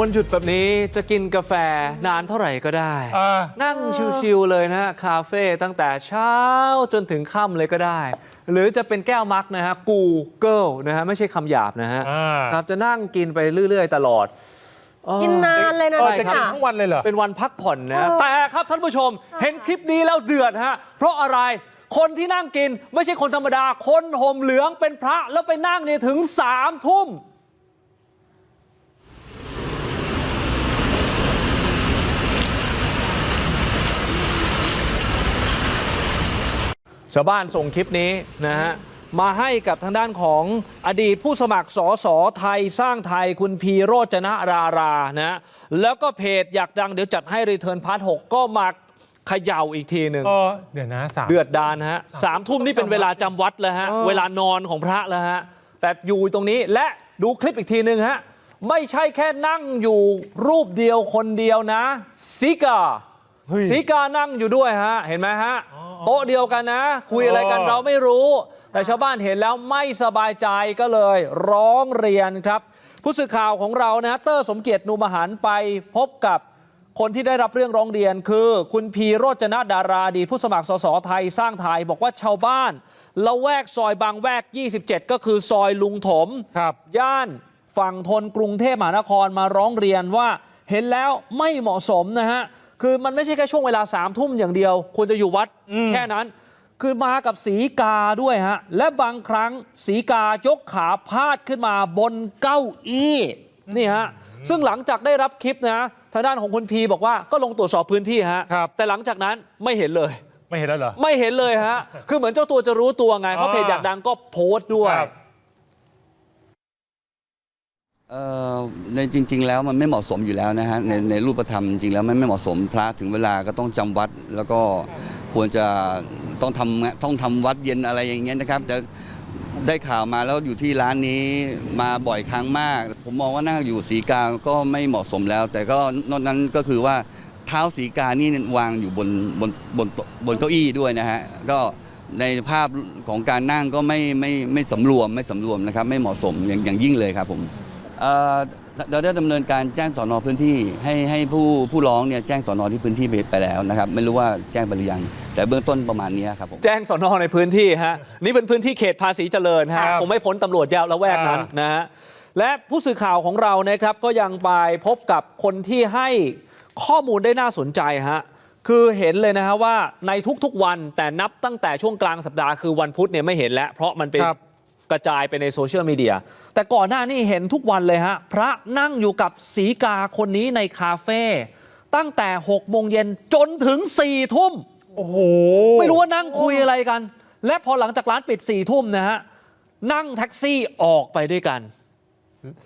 วันหยุดแบบนี้จะกินกาแฟนานเท่าไหร่ก็ได้ อ่า นั่งชิวๆเลยนะฮะ คาเฟ่ตั้งแต่เช้าจนถึงค่ำเลยก็ได้ หรือจะเป็นแก้วมักนะฮะ กูเกิลนะฮะ ไม่ใช่คำหยาบนะฮะอ่า ครับจะนั่งกินไปเรื่อยๆ ตลอดเออกินนานเลยนะเออจะกินทั้งวันเลยเหรอ เป็นวันพักผ่อนนะ แต่ครับท่านผู้ชมเห็นคลิปนี้แล้วเดือดฮะ เพราะอะไรคนที่นั่งกินไม่ใช่คนธรรมดา คนห่มเหลืองเป็นพระแล้วไปนั่งเนี่ยถึงสามทุ่ม ชาวบ้านส่งคลิปนี้นะฮะมาให้กับทางด้านของอดีตผู้สมัครสอสอไทยสร้างไทยคุณพีโรจนะรารานะแล้วก็เพจอยากดังเดี๋ยวจัดให้รีเทิร์นพาร์ทหก็มาเขย่าอีกทีหนึ่งเออเดี๋ยวนะสามเดือดดานฮะสามทุ่มนี่เป็นเวลาจำวัดแล้วฮะเออเวลานอนของพระแล้วฮะแต่อยู่ตรงนี้และดูคลิปอีกทีหนึ่งฮะไม่ใช่แค่นั่งอยู่รูปเดียวคนเดียวนะซิกาเฮ้ยซิกานั่งอยู่ด้วยฮะเห็นไหมฮะอ๋อ โต๊ะเดียวกันนะ คุยอะไรกันอ๋อเราไม่รู้ แต่ชาวบ้านเห็นแล้วไม่สบายใจก็เลยร้องเรียนครับ ผู้สื่อข่าวของเรานะเตอร์สมเกียรตินุมหันต์ไปพบกับคนที่ได้รับเรื่องร้องเรียนคือ คุณพีโรจนะดาราดี ผู้สมัครสสไทยสร้างไทยบอกว่าชาวบ้านละแวกซอยบางแวก 27 ก็คือซอยลุงถมครับย่านฝั่งทนกรุงเทพมหานครมาร้องเรียนว่า เห็นแล้วไม่เหมาะสมนะฮะ คือมันไม่ใช่แค่ช่วงเวลาสามทุ่มอย่างเดียว ควรจะอยู่วัดอืมแค่นั้น คือมากับสีกาด้วยฮะ และบางครั้งสีกายกขาพาดขึ้นมาบนเก้าอี้นี่ฮะซึ่งหลังจากได้รับคลิปนะทางด้านของคุณพีบอกว่าก็ลงตรวจสอบพื้นที่ฮะครับแต่หลังจากนั้นไม่เห็นเลย ไม่เห็นแล้วเหรอ ไม่เห็นเลยฮะ คือเหมือนเจ้าตัวจะรู้ตัวไง เพราะเพจอยากดังก็โพสต์ด้วยครับเอ่อ ในจริง ๆ แล้วมันไม่เหมาะสมอยู่แล้วนะฮะในในรูปธรรมจริงๆแล้วมันไม่เหมาะสมพระถึงเวลาก็ต้องจำวัด แล้วก็ควรจะต้องทำต้องทำวัดเย็นอะไรอย่างเงี้ยนะครับแต่ได้ข่าวมาแล้วอยู่ที่ร้านนี้มาบ่อยครั้งมาก ผมมองว่านั่งอยู่สีกาก็ไม่เหมาะสมแล้ว แต่ก็นอกนั้นก็คือว่าเท้าสีกานี่วางอยู่บนบนบนบนเก้าอี้ด้วยนะฮะก็ในภาพของการนั่งก็ไม่ไม่ไม่สำรวมไม่สำรวมนะครับ ไม่เหมาะสมอย่างอย่างยิ่งเลยครับผม เอ่อเราได้ดำเนินการแจ้งสอนอพื้นที่ ให้ให้ผู้ผู้ร้องเนี่ยแจ้งสอนอที่พื้นที่ไปไปแล้วนะครับ ไม่รู้ว่าแจ้งไปหรือยังแต่เบื้องต้นประมาณนี้ครับผมแจ้งสอนอในพื้นที่ฮะนี่เป็นพื้นที่เขตภาษีเจริญฮะครับคงไม่พ้นตำรวจยาวละแวกนั้นอ่านนะฮะและผู้สื่อข่าวของเรานะครับก็ยังไปพบกับคนที่ให้ข้อมูลได้น่าสนใจฮะคือเห็นเลยนะฮะว่าในทุกๆวันแต่นับตั้งแต่ช่วงกลางสัปดาห์คือวันพุธเนี่ยไม่เห็นแล้ว เพราะมันเป็นครับ กระจายไปในโซเชียลมีเดีย แต่ก่อนหน้านี้เห็นทุกวันเลยฮะ พระนั่งอยู่กับสีกาคนนี้ในคาเฟ่ตั้งแต่6โมงเย็นจนถึง4ทุ่ม โอ้โห ไม่รู้ว่านั่งคุยอะไรกัน และพอหลังจากร้านปิดสี่ทุ่มนะฮะ นั่งแท็กซี่ออกไปด้วยกัน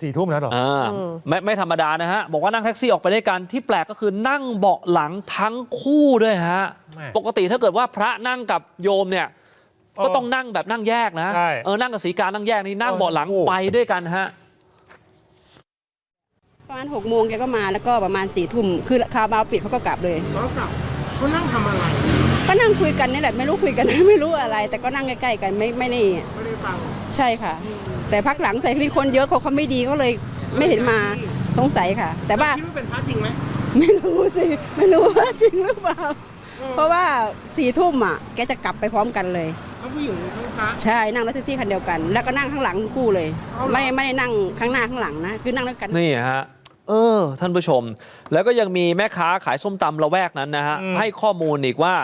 สี่ทุ่มแล้วเหรออ่าไม่ไม่ธรรมดานะฮะ บอกว่านั่งแท็กซี่ออกไปด้วยกันที่แปลกก็คือนั่งเบาะหลังทั้งคู่ด้วยฮะแม่ปกติถ้าเกิดว่าพระนั่งกับโยมเนี่ยเออ ก็ต้องนั่งแบบนั่งแยกนะใช่ เออนั่งกับสีกานั่งแยกนี่นั่งเออเบาะหลังโอ้ไปด้วยกันฮะ ประมาณหกโมงแกก็มาแล้วก็ประมาณสี่ทุ่มคือคาบาวปิดเขาก็กลับเลยเขากลับเขานั่งทำอะไร ก็นั่งคุยกันนี่แหละไม่รู้คุยกัน ไม่รู้อะไร แต่ก็นั่งใกล้ๆกันไม่ไม่ได้ไม่ได้ฟังใช่ค่ะ แต่พักหลังใส่มีคนเยอะเขาเขาไม่ดีก็เลยไม่เห็นมาสงสัยค่ะ แต่ว่าคิดว่าเป็นพระจริงไหมไม่รู้สิไม่รู้ว่าจริงหรือเปล่า เพราะว่าสี่ทุ่มอะแกจะกลับไปพร้อมกันเลย ทั้งผู้หญิงทั้งพระใช่นั่งรถแท็กซี่คันเดียวกัน แล้วก็นั่งข้างหลังทั้งคู่เลยเอาเหรอไม่ไม่ได้นั่งข้างหน้าข้างหลังนะ คือนั่งด้วยกันนี่ฮะเออ ท่านผู้ชม แล้วก็ยังมีแม่ค้าขายส้มตำละแวกนั้นนะฮะอืมให้ข้อมูลอีกว่า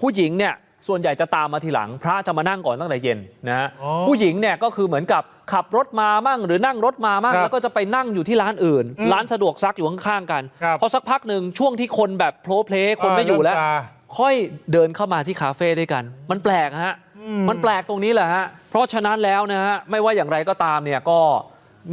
ผู้หญิงเนี่ยส่วนใหญ่จะตามมาทีหลัง พระจะมานั่งก่อนตั้งแต่เย็นนะฮะอ๋อผู้หญิงเนี่ยก็คือเหมือนกับขับรถมามั่ง หรือนั่งรถมามั่งครับแล้วก็จะไปนั่งอยู่ที่ร้านอื่นอืมร้านสะดวกซักอยู่ข้างๆกันครับพอสักพักหนึ่งช่วงที่คนแบบโพลเพลคนไม่อยู่แล้วเริ่ซาค่อยเดินเข้ามาที่คาเฟ่ด้วยกัน มันแปลกฮะอื มมันแปลกตรงนี้แหละฮะ เพราะฉะนั้นแล้วนะฮะไม่ว่าอย่างไรก็ตามเนี่ยก็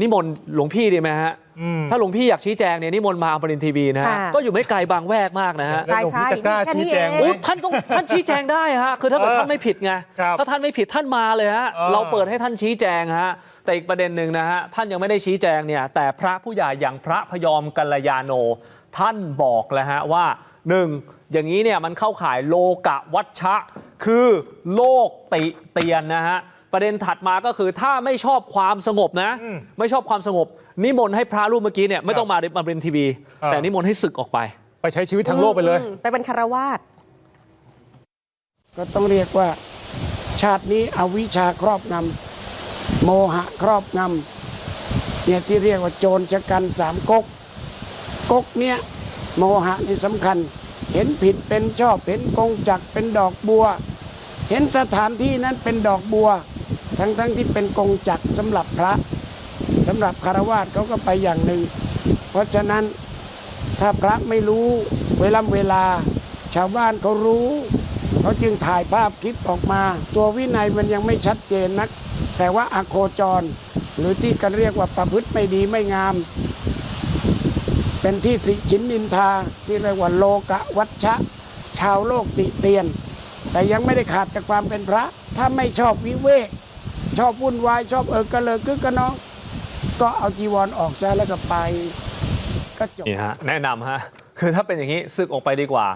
นิมนต์หลวงพี่ดีไหมฮะอืมถ้าหลวงพี่อยากชี้แจงเนี่ยนิมนต์มาอมรินทร์ทีวีนะฮะค่ะก็อยู่ไม่ไกลบางแวกมากนะฮะแล้วหลวงพี่จะกล้าแค่นี้ชี้แจงไหมเองโอ้ท่านต้องท่านชี้แจงได้ฮะ คือถ้าเกิดเออท่านไม่ผิดไง ครับถ้าท่านไม่ผิดท่านมาเลยฮะ เออ เราเปิดให้ท่านชี้แจงฮะ แต่อีกประเด็นหนึ่งนะฮะ ท่านยังไม่ได้ชี้แจงเนี่ย แต่พระผู้ใหญ่อย่างพระพยอมกัลยาโน ท่านบอกแล้วฮะว่าหนึ่งอย่างนี้เนี่ยมันเข้าข่ายโลกะวัชชะ คือโลกติเตียนนะฮะประเด็นถัดมาก็คือถ้าไม่ชอบความสงบนะอืมไม่ชอบความสงบ นิมนต์ให้พระรูปเมื่อกี้เนี่ยไม่ต้องมามาเป็นทีวีอ่าแต่นิมนต์ให้ศึกออกไป ไปใช้ชีวิตทางโลกไปเลยอืมไปเป็นคารวาสก็ต้องเรียกว่า ชาตินี้อวิชชาครอบงำโมหะครอบงำเนี่ยที่เรียกว่าโจรชะกันสามก๊กก๊กเนี่ยโมหะนี่สำคัญ เห็นผิดเป็นชอบเห็นกงจักรเป็นดอกบัว เห็นสถานที่นั้นเป็นดอกบัว ทั้งๆทที่เป็นกงจักสำหรับพระสำหรับคารวาสเขาก็ไปอย่างหนึ่ง เพราะฉะนั้นถ้าพระไม่รู้เวลาเวลา ชาวบ้านเขารู้เขาจึงถ่ายภาพคลิปออกมา ตัววินัยมันยังไม่ชัดเจนนัก แต่ว่าอโคจร หรือที่กันเรียกว่าประพฤติไม่ดีไม่งาม เป็นที่ติชินนินทาที่เรียกว่าโลกะวัชชะ ชาวโลกติเตียน แต่ยังไม่ได้ขาดจากความเป็นพระ ถ้าไม่ชอบวิเวก ชอบวุ่นวาย ชอบเออกระเลยกึกกระน้อง ก็เอาจีวรออกซะแล้วก็ไป ก็จบนี่ฮะแนะนำฮะคือถ้าเป็นอย่างนี้ศึกออกไปดีกว่า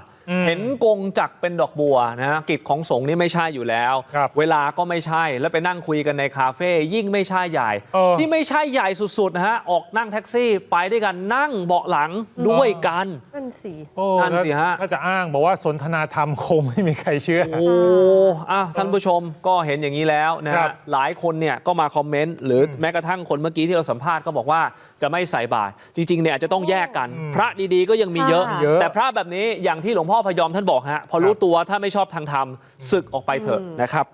เห็นกงจักรเป็นดอกบัวนะฮะกิจของสงฆ์นี่ไม่ใช่อยู่แล้วครับเวลาก็ไม่ใช่แล้วไปนั่งคุยกันในคาเฟ่ยิ่งไม่ใช่ใหญ่เออที่ไม่ใช่ใหญ่สุดๆนะฮะออกนั่งแท็กซี่ไปด้วยกันนั่งเบาะหลังด้วยกันนั่นสิโอ้นั่นสิฮะถ้าจะอ้างบอกว่าสนทนาธรรมคงไม่มีใครเชื่อโอ้อะท่านผู้ชมก็เห็นอย่างนี้แล้วนะครัฮะบหลายคนเนี่ยก็มาคอมเมนต์หรืออแม้กระทั่งคนเมื่อกี้ที่เราสัมภาษณ์ก็บอกว่าจะไม่ใส่บาตรจริงๆเนี่ยอาจจะต้องแยกกัน พระดีๆก็ยังมีเยอะค่ะเยอะแต่พระแบบนี้อย่างที่หลวงพ่อพยอมท่านบอกฮะพอรู้ตัวถ้าไม่ชอบทางธรรมศึกออกไปเถอะนะครับ